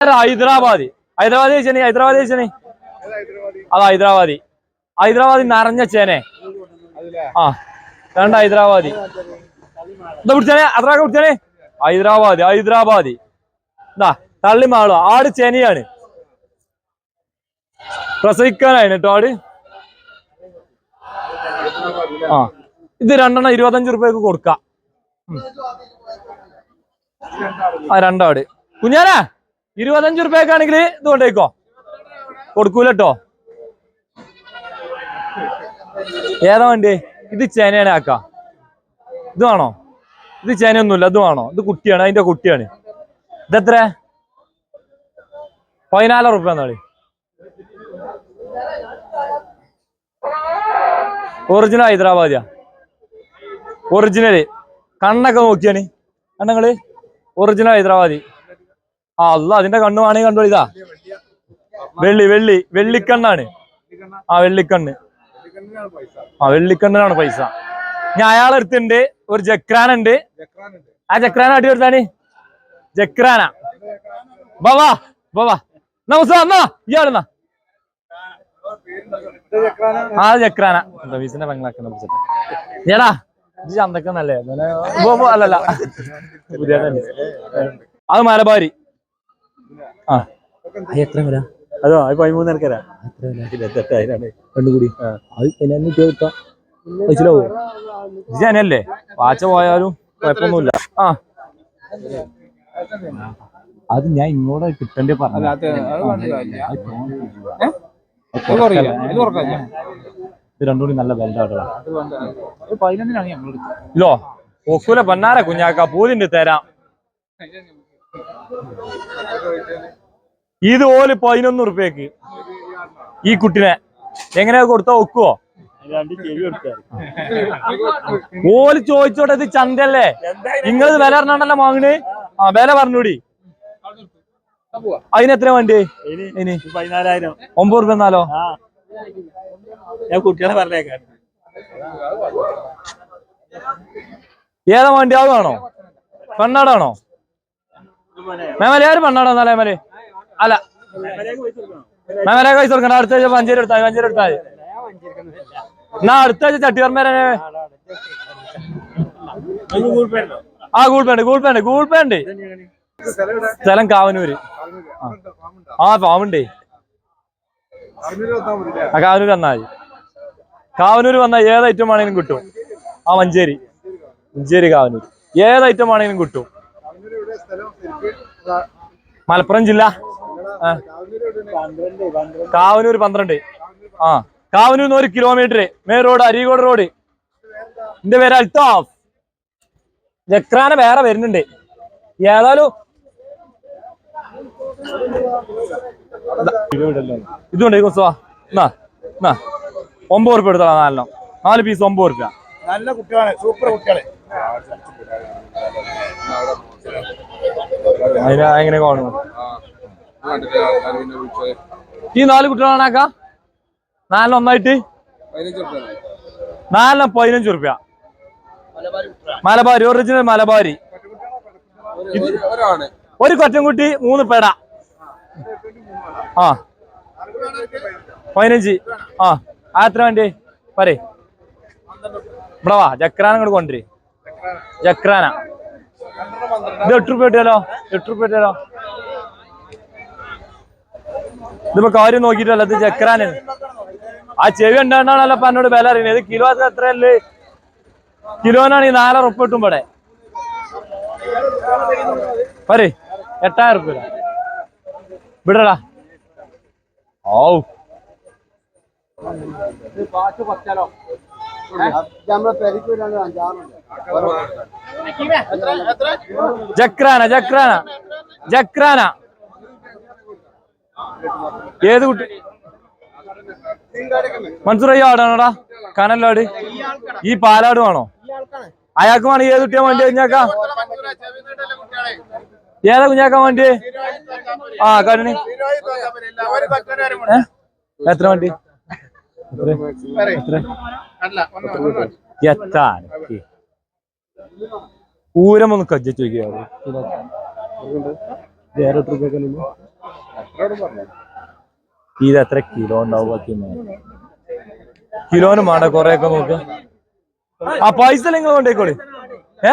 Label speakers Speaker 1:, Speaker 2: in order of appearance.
Speaker 1: ഹൈദരാബാദ്. ഹൈദരാബാദി ചേനെ ഹൈദരാബാദ് ചേനെ അത് ഹൈദരാബാദി. ഹൈദരാബാദി നിറഞ്ഞ ചേനെ. ആ രണ്ട് ഹൈദരാബാദി. എന്താ പിടിച്ചാനെ അത്ര പിടിച്ചാനെ. ഹൈദരാബാദി ഹൈദരാബാദി. എന്താ തള്ളിമാളു ആട് ചേനയാണ്. പ്രസവിക്കാനാണ് കേട്ടോ ആട്. ആ ഇത് രണ്ടെണ്ണം ഇരുപത്തഞ്ച് റുപ്യക്ക് കൊടുക്ക. ആ രണ്ടാട്. കുഞ്ഞാനാ ഇരുപത്തഞ്ച് റുപ്യക്കാണെങ്കിൽ ഇത് കൊണ്ടേക്കോ കൊടുക്കൂലട്ടോ. ഏതാ വണ്ടി? ഇത് ചേനയാണ് ആക്ക ഇത് വേണോ? ഇത് ചേനയൊന്നുമില്ല ഇത് വേണോ? ഇത് കുട്ടിയാണ് അതിന്റെ കുട്ടിയാണ്. ഇതെത്ര? പതിനാല് റുപ്യ എന്നാളി ഒറിജിനൽ ഹൈദരാബാദിയാ. ഒറിജിനൽ കണ്ണൊക്കെ നോക്കിയാണ്. കണ്ണങ്ങൾ? ഒറിജിനൽ ഹൈദരാബാദി. ആ അല്ല അതിന്റെ കണ്ണ് വേണമെങ്കിൽ കണ്ടോ ഇതാ? വെള്ളി വെള്ളി വെള്ളിക്കണ്ണാണ്. ആ വെള്ളിക്കണ്ണ്. ആ വെള്ളിക്കണ്ണിനാണ് പൈസ. ഞാൻ അയാളെടുത്തുണ്ട് ഒരു ജക്രാൻ ഉണ്ട് ആ ജക്രാന അടി കൊടുത്താണ് ജക്രാന. ബവാ ബവാ നമസ്കാരം എന്നാ ഇയാളെന്നാ ആ ജക്രാന. റമീസിന്റെ പെങ്ങളാക്കുന്ന പിടിച്ചിട്ട് ഏടാ ഇത് ചന്തക്കന്നല്ലേ? അല്ലല്ല. അത് മലബാരി. ആ. എത്ര വില?
Speaker 2: അതോ അത് പതിമൂന്ന് നിനക്കരാ
Speaker 1: ഇരുപത്തെട്ടായിരാണ് കണ്ടുകൂടി അത് എന്നെ മനസ്സിലാവോ വാച്ച പോയാലും കുഴപ്പമൊന്നുമില്ല. ആ. അത് ഞാൻ ഇങ്ങോട്ട് കിട്ടണ്ടേ പറഞ്ഞു ഇത് രണ്ടും കൂടി നല്ല
Speaker 2: ബെൽഡാട്ടോ
Speaker 1: ഇല്ലോ ഒക്കൂല പന്നാര കുഞ്ഞാക്ക പൂതിന്റെ തരാം. ഇത് ഓൽ പതിനൊന്ന് റുപ്യക്ക് ഈ കുട്ടിനെ എങ്ങനെയാ കൊടുത്താ? ഒക്കുവോ? ഓൽ ചോദിച്ചോട്ടെ ഇത് ചന്തല്ലേ നിങ്ങളിത് വില അറിഞ്ഞാണ്ടല്ലോ വാങ്ങണ്. ആ വില പറഞ്ഞൂടി. അതിനെത്ര വേണ്ടി?
Speaker 2: ഇനി. പതിനാലായിരം
Speaker 1: ഒമ്പത് റുപ്യ എന്നാലോ
Speaker 2: ഞാൻ കുട്ടികളെ പറഞ്ഞേക്കാം
Speaker 1: ഏതാ വണ്ടി? അതാണോ പെണ്ണാടാണോ? മേമല ആര് പെണ്ണാടോ എന്നാലേ മേമൽ? അല്ല. മേമല പൈസ കൊടുക്കണ്ട അടുത്ത ആഴ്ച പഞ്ചേരി എടുത്താൽ പഞ്ചേരി എടുത്താൽ എന്നാ അടുത്ത ആഴ്ച ചട്ടിയർമേരെ ആ ഗൂഗിൾ പേ ഉണ്ട് ഗൂഗിൾ പേ ഉണ്ട് ഗൂഗിൾ പേ ഉണ്ട്. സ്ഥലം കാവനൂര്. ആ ഫാമുണ്ടേ. ആ കാവനൂര് വന്നാൽ കാവനൂര് വന്നാൽ ഏത് ഐറ്റം ആണെങ്കിലും കിട്ടും. ആ മഞ്ചേരി മഞ്ചേരി കാവനൂര്. ഏത് ഐറ്റം ആണെങ്കിലും കിട്ടും. മലപ്പുറം ജില്ല? കാവനൂർ പന്ത്രണ്ട്. ആ. കാവനൂർ ഒരു കിലോമീറ്റർ മേ റോഡ് അരീകോട് റോഡ് എന്റെ പേര് അൽത്താഫ്. ജക്രാന വേറെ വരുന്നുണ്ട്. ഏതായാലും ഇതുണ്ട് കുസുവാ എന്നാ എന്നാ. ഒമ്പത് റുപ്യ എടുത്തോളാം നാലെണ്ണം. നാല് പീസ് ഒമ്പത് ഉറുപ്പ
Speaker 2: നല്ല കുട്ടികളാണ് സൂപ്പർ കുട്ടികളെ.
Speaker 1: അതിന് എങ്ങനെ കാണുന്നു ഈ നാല് കുട്ടികളാണാക്ക നാലിന് ഒന്നായിട്ട്? നാലിന് പതിനഞ്ച് റുപ്യ മലബാരി ഒറിജിനൽ മലബാരി ഒരു കൊറ്റൻകുട്ടി മൂന്ന് പേട. ആ. പതിനഞ്ച്. ആ ആ എത്ര വേണ്ടി? പറയേ. ഇവിടെ വാ ജക്രാന ഇങ്ങോട്ട് കൊണ്ടുവരി. ജക്രാന. ഇത് എട്ട് റുപ്യ കിട്ടിയാലോ? എട്ട് റുപ്യ കിട്ടിയാലോ? ഇതിപ്പോ കാര്യം നോക്കിയിട്ടല്ല ഇത് ജക്രാന് ആ ചെവി ഉണ്ടാണ്ടാണല്ലോ അപ്പൊ എന്നോട് വില അറിയുന്നത് ഇത് കിലോ എത്രയല്ലേ? കിലോനാണ് ഈ നാല് ഉറുപ്പ് കിട്ടും ഇവിടെ പറയ് എട്ടായിരം ഉറുപ്പ്യ വിടടാ ഓ ജക്രാന ജക്രാന. ജക്രാന. ഏത് കുട്ടി? മൻസൂർ അയ്യോ ആടാണോടാ? കനല്ലാട് ഈ പാലാട് വേണോ? അയാൾക്ക് വേണം ഏത് കുട്ടിയാ വേണ്ടി കുഞ്ഞാക്ക? ഏതാ കുഞ്ഞാക്കാൻ വേണ്ടി? ആ കരുണി. ഏ? എത്ര വണ്ടി? എത്ര? എത്ര? എത്താൻ. ഊരം ഒന്ന് കജ്ജ വെക്കുക വേറെ ഇത് എത്ര കിലോ ഉണ്ടാവും ബാക്കി കിലോനും വേണ്ട കൊറേ ഒക്കെ നോക്ക്. ആ പൈസ നിങ്ങൾ കൊണ്ടേക്കോളി. ഏ?